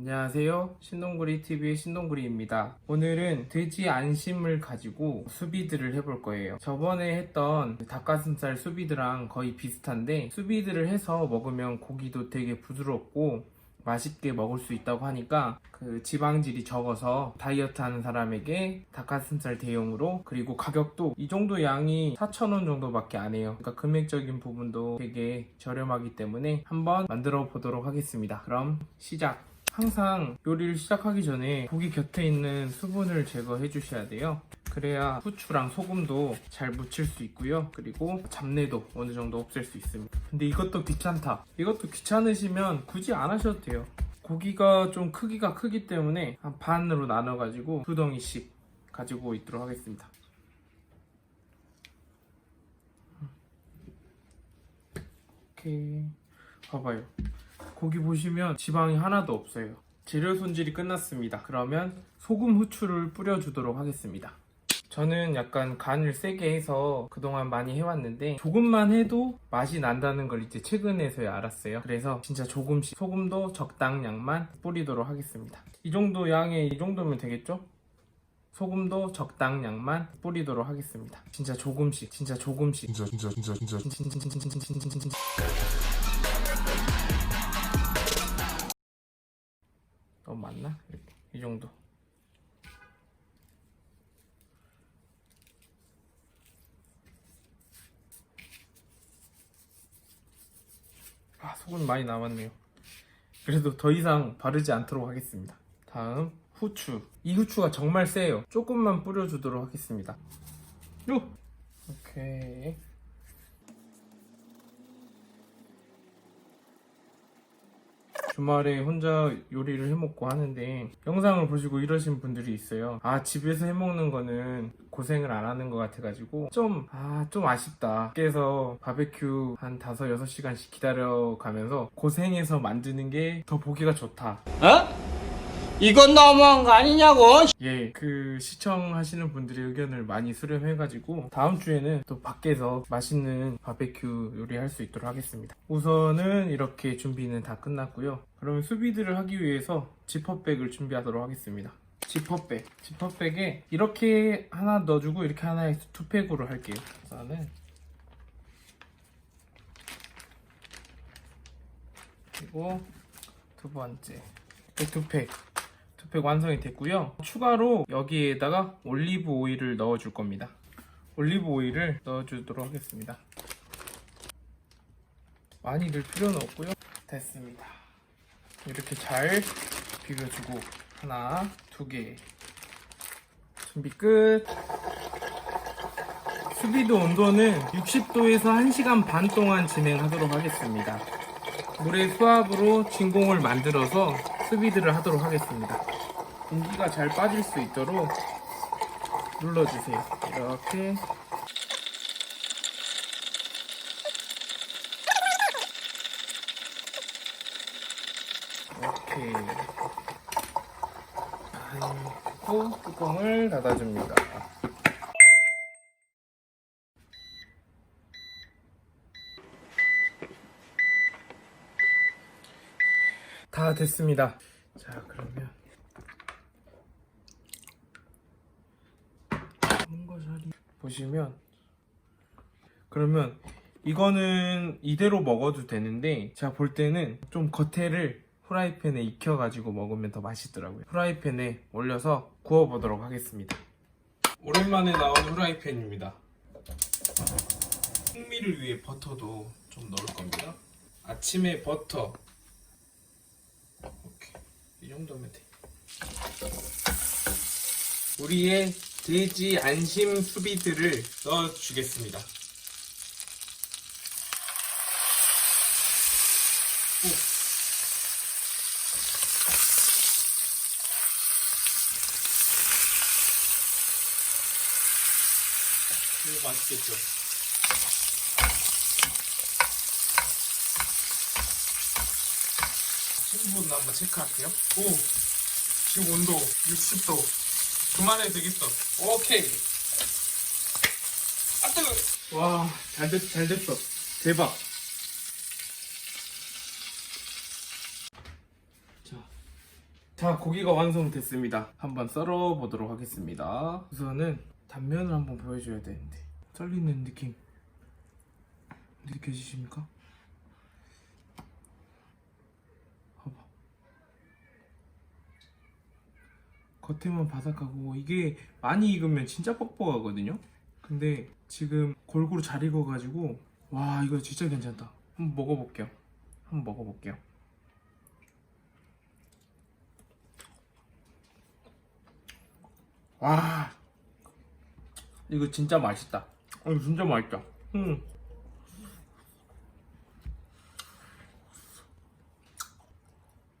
안녕하세요. 신동구리 TV의 신동구리입니다. 오늘은 돼지 안심을 가지고 수비드를 해볼 거예요. 저번에 했던 닭가슴살 수비드랑 거의 비슷한데 수비드를 해서 먹으면 고기도 되게 부드럽고 맛있게 먹을 수 있다고 하니까 그 지방질이 적어서 다이어트 하는 사람에게 닭가슴살 대용으로 그리고 가격도 이 정도 양이 4,000원 정도밖에 안 해요. 그러니까 금액적인 부분도 되게 저렴하기 때문에 한번 만들어 보도록 하겠습니다. 그럼 시작! 항상 요리를 시작하기 전에 고기 곁에 있는 수분을 제거해 주셔야 돼요. 그래야 후추랑 소금도 잘 묻힐 수 있고요. 그리고 잡내도 어느 정도 없앨 수 있습니다. 근데 이것도 귀찮다. 이것도 귀찮으시면 굳이 안 하셔도 돼요. 고기가 좀 크기가 크기 때문에 한 반으로 나눠 가지고 두 덩이씩 가지고 있도록 하겠습니다. 이렇게 봐봐요. 고기 보시면 지방이 하나도 없어요. 재료 손질이 끝났습니다. 그러면 소금 후추를 뿌려주도록 하겠습니다. 저는 약간 간을 세게 해서 그동안 많이 해왔는데 조금만 해도 맛이 난다는 걸 이제 최근에서야 알았어요. 그래서 진짜 조금씩 소금도 적당량만 뿌리도록 하겠습니다. 이 정도 양에 이 정도면 되겠죠? 소금도 적당량만 뿌리도록 하겠습니다. 진짜 조금씩, 진짜 조금씩. 진짜 진짜 진짜 진짜 너무 많나? 이렇게 이 정도. 아 소금 많이 남았네요. 그래도 더 이상 바르지 않도록 하겠습니다. 다음 후추. 이 후추가 정말 세요. 조금만 뿌려주도록 하겠습니다. 요. 오케이. 주말에 혼자 요리를 해먹고 하는데 영상을 보시고 이러신 분들이 있어요. 아 집에서 해먹는 거는 고생을 안 하는 것 같아가지고 좀 아 좀 아 쉽다. 그래서 바베큐 한 5, 6시간씩 기다려가면서 고생해서 만드는 게 더 보기가 좋다. 어? 이건 너무한 거 아니냐고? 예, 그 시청하시는 분들의 의견을 많이 수렴해가지고 다음 주에는 또 밖에서 맛있는 바베큐 요리할 수 있도록 하겠습니다. 우선은 이렇게 준비는 다 끝났고요. 그러면 수비드를 하기 위해서 지퍼백을 준비하도록 하겠습니다. 지퍼백, 지퍼백에 이렇게 하나 넣어주고 이렇게 하나에 투팩으로 할게요. 우선은 그리고 두 번째 이 투팩 투팩 완성이 됐고요. 추가로 여기에다가 올리브 오일을 넣어 줄 겁니다. 올리브 오일을 넣어 주도록 하겠습니다. 많이 넣을 필요는 없고요. 됐습니다. 이렇게 잘 비벼주고 하나 두 개. 준비 끝. 수비드 온도는 60도에서 1시간 반 동안 진행하도록 하겠습니다. 물의 수압으로 진공을 만들어서 수비드를 하도록 하겠습니다. 공기가 잘 빠질 수 있도록 눌러주세요. 이렇게 이렇게 그리고 뚜껑을 닫아줍니다. 다 됐습니다. 자, 그러면 홍거자리 보시면 그러면 이거는 이대로 먹어도 되는데 제가 볼 때는 좀 겉에를 후라이팬에 익혀가지고 먹으면 더 맛있더라고요. 후라이팬에 올려서 구워보도록 하겠습니다. 오랜만에 나오는 후라이팬입니다. 풍미를 위해 버터도 좀 넣을 겁니다. 아침에 버터 이. 이 정도면 돼. 우리의 돼지 안심 수비드를 넣어주겠습니다. 오. 이거 맛있겠죠? 신분 한번 체크할게요. 오, 지금 온도 60도. 그만해도 되겠어. 오케이. 아, 뜨거 와, 잘 됐, 잘 됐어. 대박. 자, 자, 고기가 완성됐습니다. 한번 썰어 보도록 하겠습니다. 우선은 단면을 한번 보여줘야 되는데 썰리는 느낌 느껴지십니까? 봐봐. 겉에만 바삭하고 이게 많이 익으면 진짜 뻑뻑하거든요. 근데 지금 골고루 잘 익어가지고 와 이거 진짜 괜찮다. 한번 먹어볼게요. 한번 먹어볼게요. 와 이거 진짜 맛있다. 어, 이거 진짜 맛있다. 음.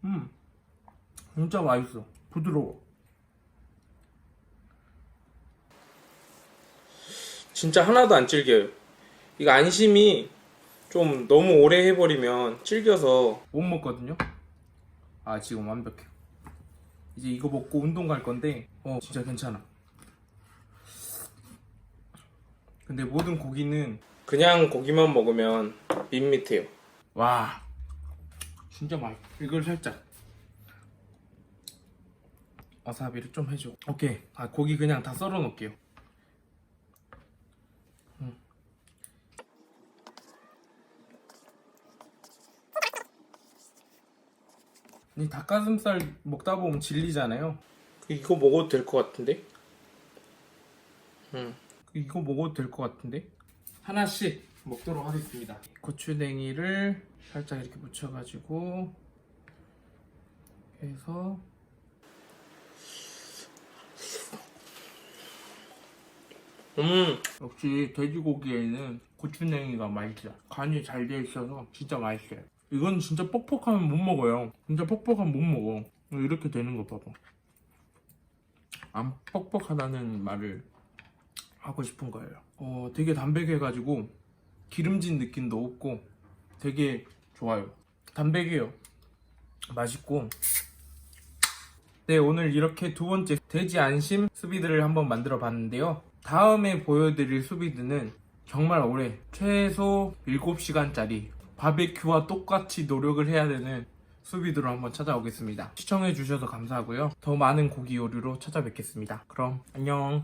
음. 진짜 맛있어. 부드러워. 진짜 하나도 안 질겨요. 이거 안심이 좀 너무 오래 해버리면 질겨서 못 먹거든요. 아 지금 완벽해. 이제 이거 먹고 운동 갈 건데 어 진짜 괜찮아. 근데 모든 고기는 그냥 고기만 먹으면 밋밋해요. 와 진짜 맛있어. 이걸 살짝 와사비를 좀 해줘. 오케이. 아 고기 그냥 다 썰어 놓을게요. 이 닭가슴살 먹다 보면 질리잖아요. 이거 먹어도 될 것 같은데? 음, 이거 먹어도 될 것 같은데? 하나씩 먹도록 하겠습니다. 고추냉이를 살짝 이렇게 묻혀가지고 해서 음 역시 돼지고기에는 고추냉이가 맛있어 간이 잘 돼 있어서 진짜 맛있어요 이건 진짜 뻑뻑하면 못 먹어요. 진짜 뻑뻑하면 못 먹어. 이렇게 되는 거 봐봐. 안 뻑뻑하다는 말을 하고 싶은 거예요. 어 되게 담백해가지고 기름진 느낌도 없고 되게 좋아요. 담백해요. 맛있고. 네, 오늘 이렇게 두 번째 돼지 안심 수비드를 한번 만들어 봤는데요. 다음에 보여드릴 수비드는 정말 오래, 최소 7시간짜리 바베큐와 똑같이 노력을 해야 되는 수비드로 한번 찾아오겠습니다. 시청해주셔서 감사하고요. 더 많은 고기 요리로 찾아뵙겠습니다. 그럼 안녕.